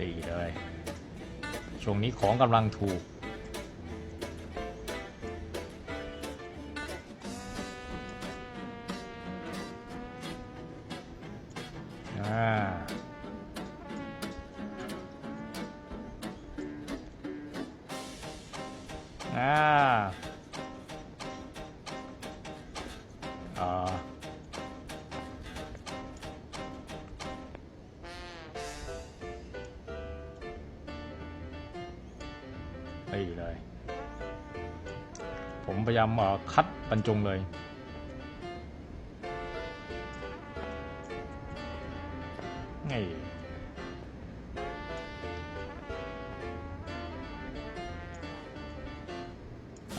ตีเลย ช่วงนี้ของกำลังถูก อ่าอ่าอ่า ตีเลย ผมพยายามคัดบรรจงเลยไง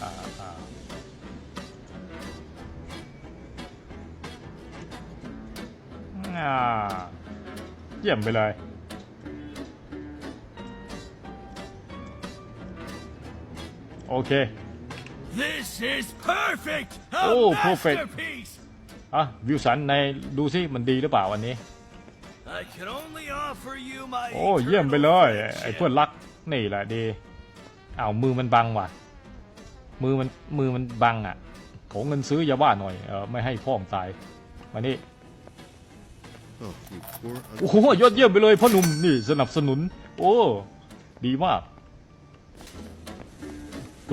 อ่าอ่าอ่าเยี่ยมไปเลย โอเค This is perfect! A Oh, perfect. masterpiece! อะวิวสันในดูซิมันดีหรือเปล่าวันนี้ I can only offer you my โอ้เยี่ยมไปเลยไอ้เพื่อนรักนี่แหละดีอ้าวมือมันบังว่ะ มือมันมือมันบังอะขอเงินซื้อยาบ้าหน่อยเออไม่ให้พ่อมตายมานี่ Oh, you poor โอ้โหยอดเยี่ยมไปเลยพ่อหนุ่มนี่สนับสนุน โอ้ ดีมาก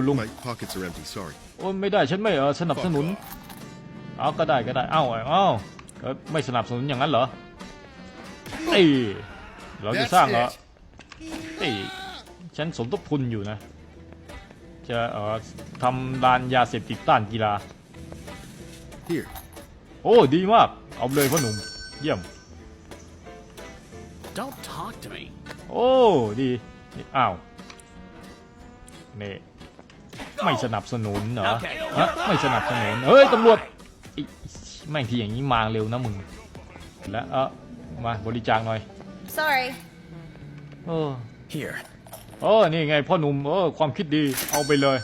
คุณลุง My pockets are empty, sorry. โอ้ไม่ได้ฉันไม่เออสนับสนุนเอาก็ได้ก็ได้เอ้าเอ้าเอ้าไม่สนับสนุนอย่างนั้นเหรอเอ้ยเราจะสร้างเหรอเอ้ยฉันสมทบทุนอยู่นะ จะเอ่อทำลานยาเสพติดต้านกีฬา Here, โอ้ดีมาก เอาเลยพ่อหนุ่มเยี่ยม Don't talk to me. โอ้ดีนี่อ้าวนี่ ไม่สนับสนุนเหรอ Okay. ฮะไม่สนับสนุนเฮ้ยตำรวจไอ้แม่งทีอย่างนี้มาเร็วนะมึง แล้วเออมาบริจาคหน่อย Sorry. เออ Here. เออนี่ไงพ่อหนุ่มเออความคิดดีเอาไปเลย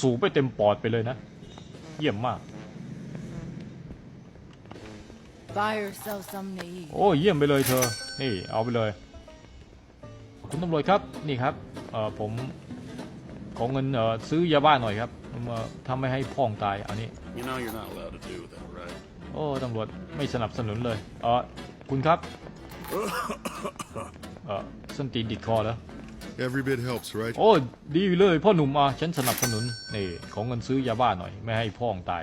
สูบไปเต็มปอดไปเลยนะ เยี่ยมมาก Buy yourself some to eat. โอ้เยี่ยมไปเลยเธอ นี่เอาไปเลย คุณตำรวจครับนี่ครับเออผม ขอเงินเออซื้อยาบ้าหน่อยครับผมเออทำไม่ให้พ่องตายอันนี้ You know you're not allowed to do that, right? โอ้ตำรวจไม่สนับสนุนเลยเออคุณครับเออส้นตีนดิดคอแล้ว every bit helps, right? โอ้ดีเลยพ่อหนุ่มอะฉันสนับสนุนนี่ขอเงินซื้อยาบ้าหน่อย ไม่ให้พ่องตาย